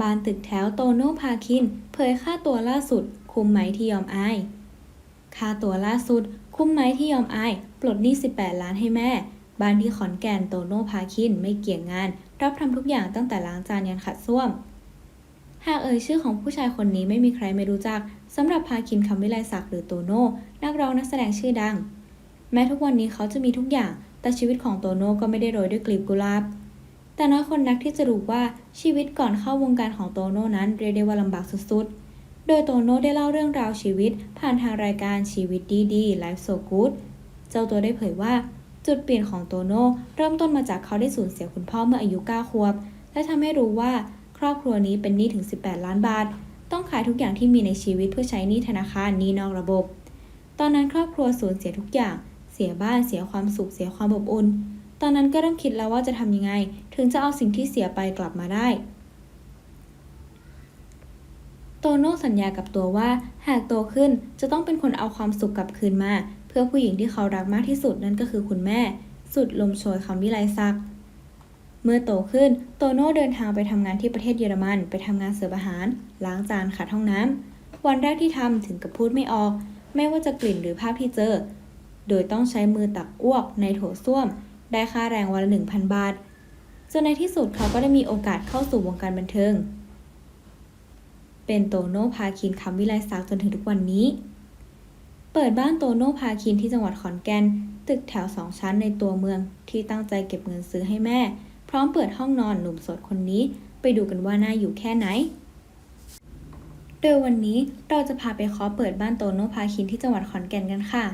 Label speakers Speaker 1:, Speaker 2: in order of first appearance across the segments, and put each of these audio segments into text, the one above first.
Speaker 1: บานตึกแถวโตโน่พาคิน เผยค่าตัวล่าสุด คุ้มไหมที่ยอมอาย ค่าตัวล่าสุด คุ้มไหมที่ยอมอาย ปลดหนี้ 18 ล้านให้แม่ บ้านที่ขอนแก่นโตโน่พาคินไม่เกี่ยงงาน รับทำทุกอย่างตั้งแต่ล้างจานยันขัดส้วม หากเอ่ยชื่อของผู้ชายคนนี้ไม่มีใครไม่รู้จักสำหรับพาคินคำวิไลศักดิ์หรือโตโน่นักร้องนักแสดงชื่อดัง แม้ทุกวันนี้เขาจะมีทุกอย่าง แต่ชีวิตของโตโน่ก็ไม่ได้โรยด้วยกลีบกุหลาบ แต่น้อยคนนักที่จะรู้ว่าชีวิตก่อนเข้าวงการของโตโน่นั้นเรียกได้ว่าลำบากสุดๆ โดยโตโน่ได้เล่าเรื่องราวชีวิต ผ่านทางรายการชีวิตดีๆ Life So Good เจ้าตัวได้เผยว่า จุดเปลี่ยนของโตโน่เริ่มต้นมาจากเขาได้สูญเสียคุณพ่อเมื่ออายุ 9 ขวบ และทำให้รู้ว่าครอบครัวนี้เป็นหนี้ถึง 18 ล้านบาท ต้องขายทุกอย่างที่มีในชีวิตเพื่อใช้หนี้ธนาคารหนี้นอกระบบ ตอนนั้นครอบครัวสูญเสียทุกอย่าง เสียบ้าน เสียความสุข เสียความอบอุ่น ตอนนั้นก็เริ่มคิดแล้วว่าจะทำยังไง ถึงจะเอาสิ่งที่เสียไปกลับมาได้ โตโน่สัญญากับตัวว่า หากโตขึ้นจะต้องเป็นคนเอาความสุขกลับคืนมา เพื่อผู้หญิงที่เขารักมากที่สุดนั่นก็คือคุณแม่ สุดลมโชยคำวิไลศักดิ์เมื่อโตขึ้นโตโน่เดินทางไปทำงานที่ประเทศเยอรมัน ไปทำงานเสิร์ฟอาหาร ล้างจานขัดห้องน้ำวันแรกที่ทำถึงกับพูดไม่ออก ไม่ว่าจะกลิ่นหรือภาพที่เจอ โดยต้องใช้มือตักอ้วกในโถส้วม ได้ค่าแรงวันละ 1,000 บาท จนในที่สุดเขาก็ได้มีโอกาสเข้าสู่วงการบันเทิง เป็นโตโน่พาคินคำวิไลศักดิ์จนถึงทุกวันนี้ เปิดบ้านโตโน่พาคินที่จังหวัดขอนแก่น ตึกแถวสองชั้นในตัวเมืองที่ตั้งใจเก็บเงินซื้อให้แม่ พร้อมเปิดห้องนอนหนุ่มโสดคนนี้ ไปดูกันว่าน่าอยู่แค่ไหนโดยวันนี้เราจะพาไปเคาะเปิดบ้านโตโน่พาคินที่จังหวัดขอนแก่นกันค่ะ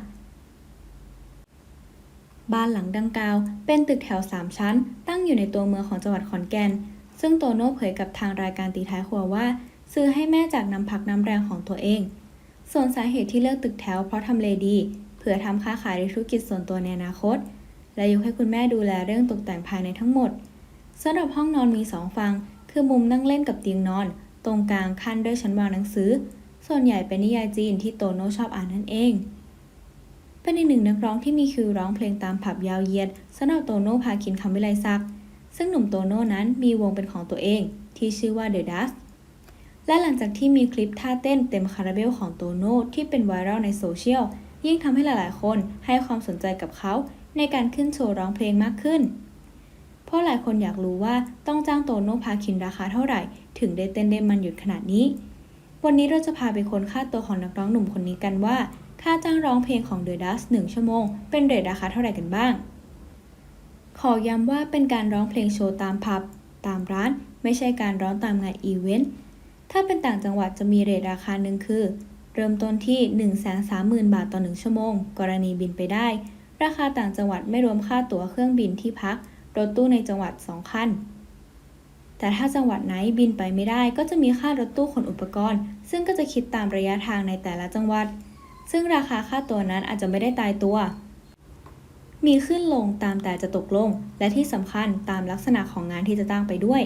Speaker 1: บ้านหลังดังกล่าว เป็นตึกแถว 3 ชั้น ตั้งอยู่ในตัวเมืองของจังหวัดขอนแก่น ซึ่งโตโน่เผยกับทางรายการตีท้ายครัวว่า ซื้อให้แม่จากน้ำพักน้ำแรงของตัวเอง ส่วนสาเหตุที่เลือกตึกแถวเพราะทำเลดี เผื่อทำค้าขายในธุรกิจส่วนตัวในอนาคต และยกให้คุณแม่ดูแลเรื่องตกแต่งภายในทั้งหมดสำหรับห้องนอนมีสองฝั่งคือมุมนั่งเล่นกับเตียงนอน ตรงกลางขั้นด้วยชั้นวางหนังสือ ส่วนใหญ่เป็นนิยายจีนที่โตโน่ชอบอ่านนั่นเอง เป็นอีกหนึ่งนักร้องที่มีคิวร้องเพลงตามผับยาวเหยียดสำหรับโตโน่พาคินคำวิไลศักดิ์ซึ่งหนุ่มโตโน่นั้นมีวงเป็นของตัวเอง ที่ชื่อว่า The Dust และหลังจากที่มีคลิปท่าเต้นเต็มคาราเบลของโตโน่ที่เป็นไวรัลในโซเชียลยิ่งทำให้หลายๆ คนให้ความสนใจกับเขาในการขึ้นโชว์ร้องเพลงมากขึ้น เพราะหลายคนอยากรู้ว่าต้องจ้างโตโน่พาคินราคาเท่าไหร่ ถึงได้เต้นได้มันหยุดขนาดนี้ วันนี้เราจะพาไปค้นค่าตัวของนักร้องหนุ่มคนนี้กันว่า ค่าจ้างร้องเพลงของ The Dust 1ชั่วโมง เป็นเรทราคาเท่าไหร่กันบ้าง ขอย้ำว่าเป็นการร้องเพลงโชว์ตามผับ ตามร้าน ไม่ใช่การร้องตามงานอีเวนต์ ถ้าเป็นต่างจังหวัดจะมีเรทราคาหนึ่งคือ เริ่มต้นที่ 130,000 บาทต่อ 1 ชั่วโมง กรณีบินไปได้ ราคาต่างจังหวัดไม่รวมค่าตั๋วเครื่องบินที่พัก รถตู้ในจังหวัด 2 คันแต่ถ้าจังหวัดไหนบินไปไม่ได้ก็จะมีค่ารถตู้ขนอุปกรณ์ ซึ่งก็จะคิดตามระยะทางในแต่ละจังหวัด ซึ่งราคาค่าตัวนั้นอาจจะไม่ได้ตายตัว มีขึ้นลงตามแต่จะตกลง และที่สำคัญตามลักษณะของงานที่จะตั้งไปด้วย